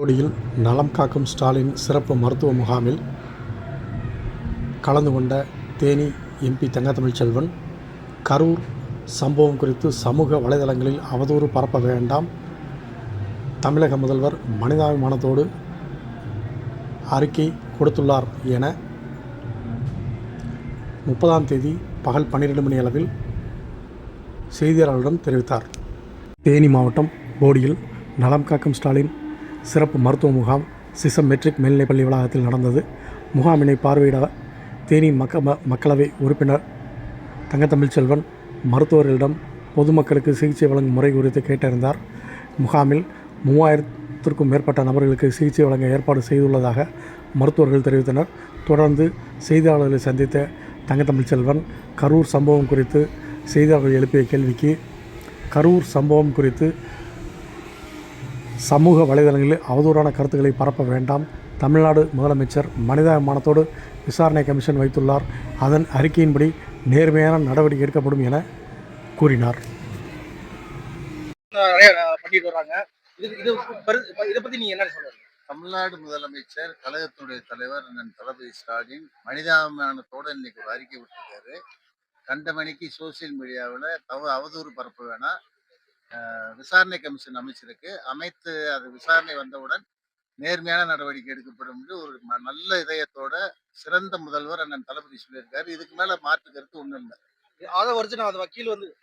போடியில் நலம் காக்கும் ஸ்டாலின் சிறப்பு மருத்துவ முகாமில் கலந்து கொண்ட தேனி எம்பி தங்கத்தமிழ்ச்செல்வன் கரூர் சம்பவம் குறித்து சமூக வலைதளங்களில் அவதூறு பரப்ப வேண்டாம். தமிழக முதல்வர் மனிதாபிமானத்தோடு அறிக்கை கொடுத்துள்ளார் என முப்பதாம் தேதி பகல் பன்னிரெண்டு மணி அளவில் செய்தியாளர்களிடம் தெரிவித்தார். தேனி மாவட்டம் போடியில் நலம் காக்கும் ஸ்டாலின் சிறப்பு மருத்துவ முகாம் சிசம் மெட்ரிக் மேல்நிலைப்பள்ளி வளாகத்தில் நடந்தது. முகாமினை பார்வையிட தேனி மக்க ம- மக்களவை உறுப்பினர் தங்கத்தமிழ் செல்வன் மருத்துவர்களிடம் பொதுமக்களுக்கு சிகிச்சை வழங்கும் முறை குறித்து கேட்டறிந்தார். முகாமில் மூவாயிரத்திற்கும் மேற்பட்ட நபர்களுக்கு சிகிச்சை வழங்க ஏற்பாடு செய்துள்ளதாக மருத்துவர்கள் தெரிவித்தனர். தொடர்ந்து செய்தியாளர்களை சந்தித்த தங்கத்தமிழ் செல்வன் கரூர் சம்பவம் குறித்து செய்தியாளர்கள் எழுப்பிய கேள்விக்கு கரூர் சம்பவம் குறித்து சமூக வலைதளங்களில் அவதூறான கருத்துக்களை பரப்ப வேண்டாம். தமிழ்நாடு முதலமைச்சர் மனிதாபிமானத்தோடு விசாரணை கமிஷன் வைத்துள்ளார். அதன் அறிக்கையின்படி நேர்மையான நடவடிக்கை எடுக்கப்படும் என கூறினார். பண்ணிட்டு இது இது இதை பத்தி நீங்க என்ன சொல்றீங்க தமிழ்நாடு முதலமைச்சர் கழகத்தினுடைய தலைவர் அண்ணன் தளபதி ஸ்டாலின் மனிதாபிமானத்தோடு இன்னைக்கு ஒரு அறிக்கை விட்டுருக்காரு. கண்டமணிக்கு சோசியல் மீடியாவில் தவ அவதூறு பரப்ப வேணாம். விசாரணை கமிஷன் அமைச்சிருக்கு. அமைத்து அது விசாரணை வந்தவுடன் நேர்மையான நடவடிக்கை எடுக்கப்படும் என்று ஒரு ம- நல்ல இதயத்தோட சிறந்த முதல்வர் அண்ணன் தளபதி சொல்லியிருக்காரு. இதுக்கு மேல மாற்று கருத்து ஒண்ணும் இல்லை. அதை ஒரிஜினல் நான் வக்கீல் வந்து